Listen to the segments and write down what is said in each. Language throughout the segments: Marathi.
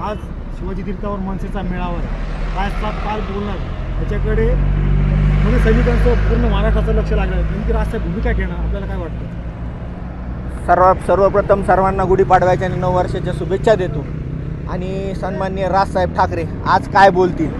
आज शिवाजी तीर्थावर मनसेचा मेळावा काय असतात काल बोलणार? त्याच्याकडे म्हणजे सैनिकांचं पूर्ण महाराष्ट्राचं लक्ष लागलं नेमकी राष्ट्रीय भूमिका घेणं आपल्याला काय वाटतं? सर्व सर्वप्रथम सर्वांना गुढीपाडव्याच्या आणि नऊ वर्षाच्या शुभेच्छा देतो. आणि सन्माननीय राजसाहेब ठाकरे आज काय बोलतील?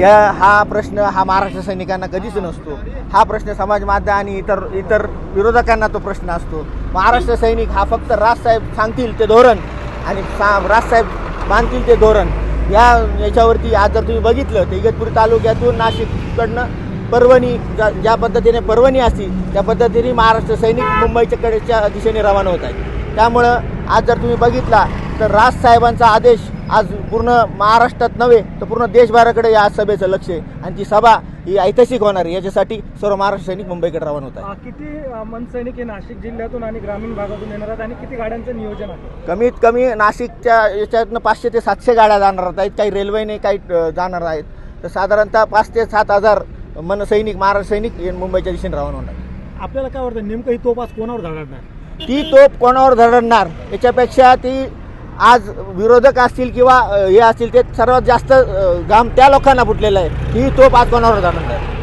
या हा प्रश्न हा महाराष्ट्र सैनिकांना कधीच नसतो. हा प्रश्न समाज माध्यम आणि इतर इतर विरोधकांना तो प्रश्न असतो. महाराष्ट्र सैनिक हा फक्त राजसाहेब सांगतील ते धोरण आणि सा राजसाहेब मानतील ते धोरण. या याच्यावरती आज जर तुम्ही बघितलं तर इगतपुरी तालुक्यातून नाशिककडनं परभणी ज्या ज्या पद्धतीने परभणी असतील त्या पद्धतीने महाराष्ट्र सैनिक मुंबईच्या कडेच्या दिशेने रवाना होत आहेत. त्यामुळं आज जर तुम्ही बघितला तर राजसाहेबांचा आदेश आज पूर्ण महाराष्ट्रात नव्हे तर पूर्ण देशभराकडे या सभेचं लक्ष आहे. आणि ती सभा ही ऐतिहासिक होणार आहे. याच्यासाठी सर्व महाराष्ट्र सैनिक मुंबईकडे रवाना होत आहेत. किती मनसैनिक हे नाशिक जिल्ह्यातून आणि ग्रामीण भागातून येणार आहेत आणि किती गाड्यांचं नियोजन आहे? कमीत कमी नाशिकच्या याच्यातनं पाचशे ते सातशे गाड्या जाणार आहेत. काही रेल्वेने काही जाणार आहेत. तर साधारणतः पाच ते सात हजार मन सैनिक महाराष्ट्र सैनिक हे मुंबईच्या दिशेने रवाना होणार. आपल्याला काय वाटतं नेमकं ही तोप आज कोणावर धडकणार ती तोप कोणावर धडणार याच्यापेक्षा ती आज विरोधक असतील किंवा अ, हे असतील ते सर्वात जास्त अ, घाम त्या लोकांना फुटलेलं आहे. ही तोप आज कोणावर धडणार